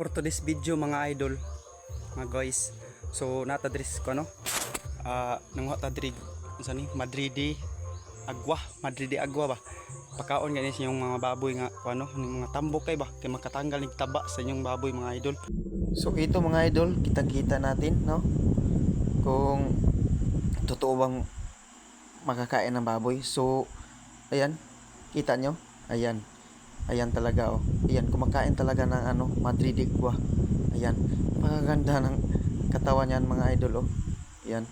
for today's video mga idol mga guys so nata dris ko ano ah nang ta diri sa ni Madridi agwa Madridi agwa ba pakaon ganis yung mga baboy nga ano yung mga tambok kay ba kay makatanggal ning taba sa inyong baboy mga idol So ito mga idol, kitang-kita natin, no? Kung totoo bang makakain ng baboy. So, ayan, kita nyo? Ayan. Ayan talaga, oh. Ayan, kumakain talaga ng ano, Madridigua. Ayan. Pagaganda ng katawan yan mga idol, oh. Ayan.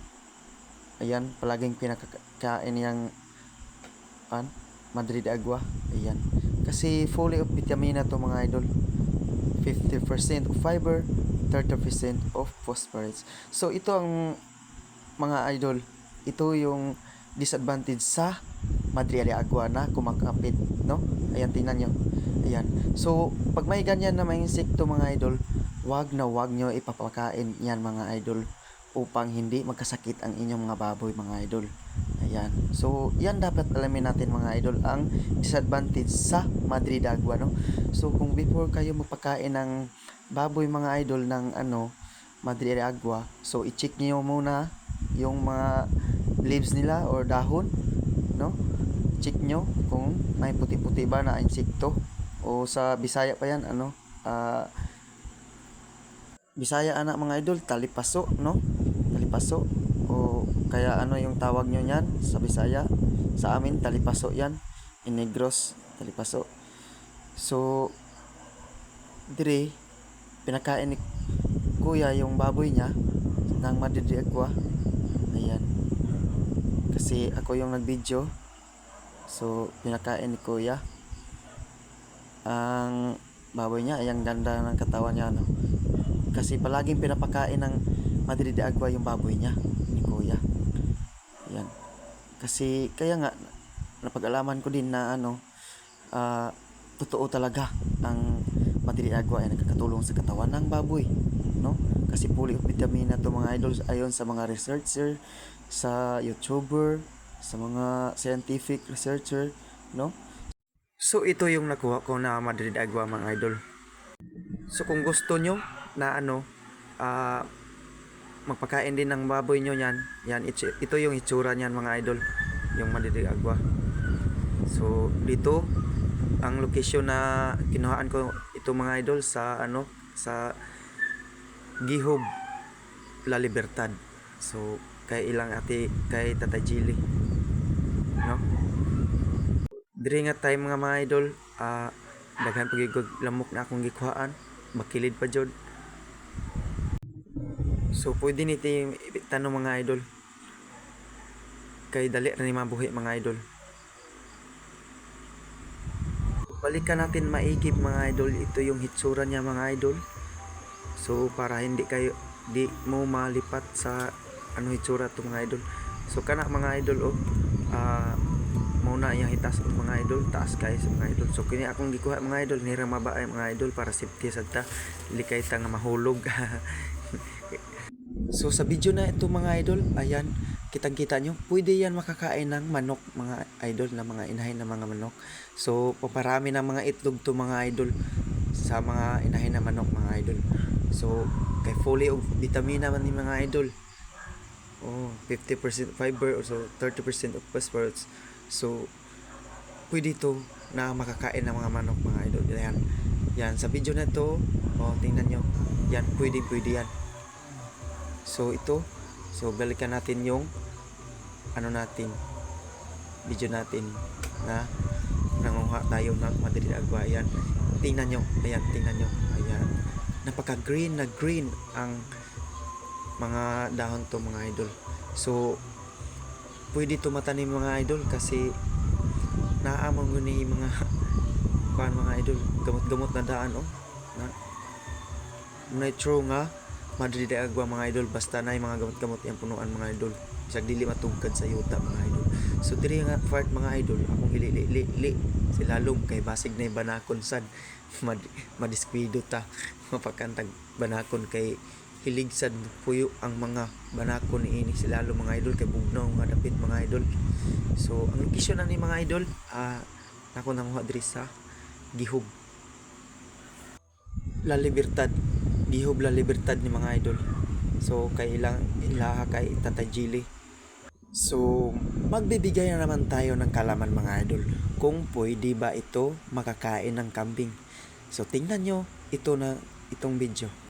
Ayan, palaging pinakakain niyang an, Madrid Agua. Ayan. Kasi fully of vitamina to mga idol. 50% of fiber, 30% of phosphorus. So ito ang mga idol, ito yung disadvantage sa Madrid Agua na kumakapit, no? Ayan tingnan nyo. Ayan. So pag may ganyan na mga insekto mga idol, wag na wag nyo ipapakain yan mga idol upang hindi magkasakit ang inyong mga baboy mga idol. Ayan. So, yan dapat alamin natin mga idol ang disadvantage sa Madrid Agua, no? So, kung before kayo magpakain ng baboy mga idol ng ano, Madrid Agua, so i-check niyo muna yung mga leaves nila or dahon? Check nyo kung may puti-puti ba na insekto o sa Bisaya pa yan, ano? Ah, Bisaya anak mga idol, talipaso, no? Talipaso. O kaya ano yung tawag nyo yan sa Bisaya? Sa amin, talipaso yan. In Negros, talipaso. So, dire, pinakain ni kuya yung baboy niya ng Madrid Aqua. Ayan. Kasi ako yung nag-video. So, pinakain ni kuya. Ang baboy niya, ay ang ganda ng katawan niya, no? Kasi palaging pinapakain ng Madrid de Agua yung baboy niya ni Kuya. Yan. Kasi kaya nga napag-alaman ko din na ano ah, totoo talaga ang Madrid de Agua ay nakakatulong sa katawan ng baboy, no? Kasi fully of vitamin na to mga idols ayon sa mga researcher, sa YouTuber, sa mga scientific researcher, no? So ito yung nakuha ko na Madrid Agua mga idol. So kung gusto nyo na ano, ah magpakain din ng baboy nyo yan, yan ito yung itsura niyan mga idol, yung madidig agwa. So dito, ang location na kinuhaan ko ito mga idol sa ano, sa Gihob La Libertad. So kay ilang ati kay Tatay Jilly. No? Diri nga tayo mga mga idol, ah daghan pagigog lamok na akong gikuhaan, bakilid pa jud. So pwede ni tanong mga idol. Kay dali ra ni mabuhi mga idol. Balikan natin maigib mga idol. Ito yung hitsura niya mga idol. So para hindi kayo di mo malipat sa ano hitsura to mga idol. So kana mga idol oh. Ah muna yung hitas og mga idol taas kay sa mga idol so kini akong gikuha mga idol nira mabaay mga idol para safety sa ta likay ta nga mahulog So sa video na ito mga idol, ayan, kitang-kita nyo, pwede yan makakain ng manok mga idol na mga inahin na mga manok. So paparami ng mga itlog to mga idol sa mga inahin na manok mga idol. So kay fully of vitamina man ni mga idol. Oh, 50% fiber or so 30% of phosphorus. So pwede to na makakain ng mga manok mga idol. Yan. Yan sa video na to, oh tingnan nyo. Yan, pwede pwede yan. So ito, so balikan natin yung ano natin, video natin na nanguha tayo ng Madrid Agua. Ayan, tingnan nyo, ayan, tingnan nyo, ayan. Napaka green na green ang mga dahon to mga idol. So, pwede to matanim mga idol kasi naamang ni mga kuan mga idol. Gamot-gamot na daan oh. Na nitro nga Madrid de Agua mga idol. Basta na mga gamot-gamot yung punuan mga idol. Isang dili matugkad sa yuta mga idol. So diri nga part mga idol akong ili-li-li si lalom kay basig na banakon sad. Mad madiskwido ta mapakantag banakon kay hilig sad puyo ang mga banakon ni ini lalo mga idol kay bugnaw nga dapit mga idol so ang location na ni mga idol ah nako nang diri sa Gihog La Libertad. Gihub La Libertad ni mga idol. So kay ilang ilaha kay Gili. So magbibigay na naman tayo ng kalaman mga idol kung pwede ba ito makakain ng kambing. So tingnan nyo ito na itong video.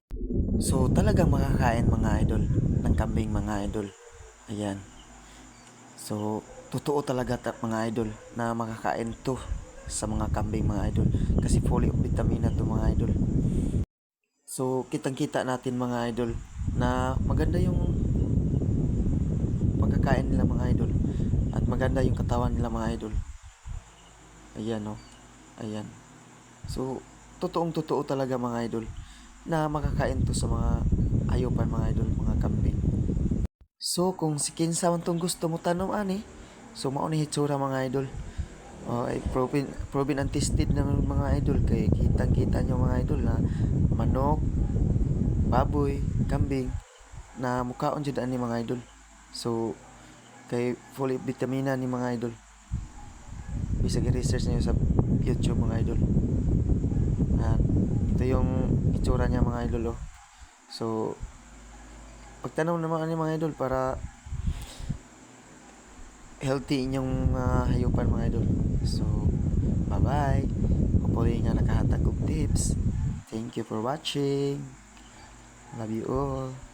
So talagang makakain mga idol ng kambing mga idol. Ayan. So totoo talaga ta- mga idol na makakain to sa mga kambing mga idol kasi fully of vitamina to mga idol. So kitang-kita natin mga idol na maganda yung pagkakain nila mga idol at maganda yung katawan nila mga idol. Ayan no. Ayan. So totoong totoo talaga mga idol na makakain to sa mga ayupan mga idol, mga kambing. So kung si kinsa man tong gusto mo tanom ani, so mao ni hitsura mga idol. Oh, ay proven proven and tested ng mga idol kay kitang-kita nyo mga idol na manok, baboy, kambing na mukhaon jud ani mga idol. So kay full of vitamina ni mga idol. Bisag i-research niyo sa YouTube mga idol. At ito yung itsura niya mga idol oh. So pagtanaw naman ani mga idol para healthy inyong uh, hayupan mga idol. So, bye-bye. Hopefully nga nakahatag og tips. Thank you for watching. Love you all.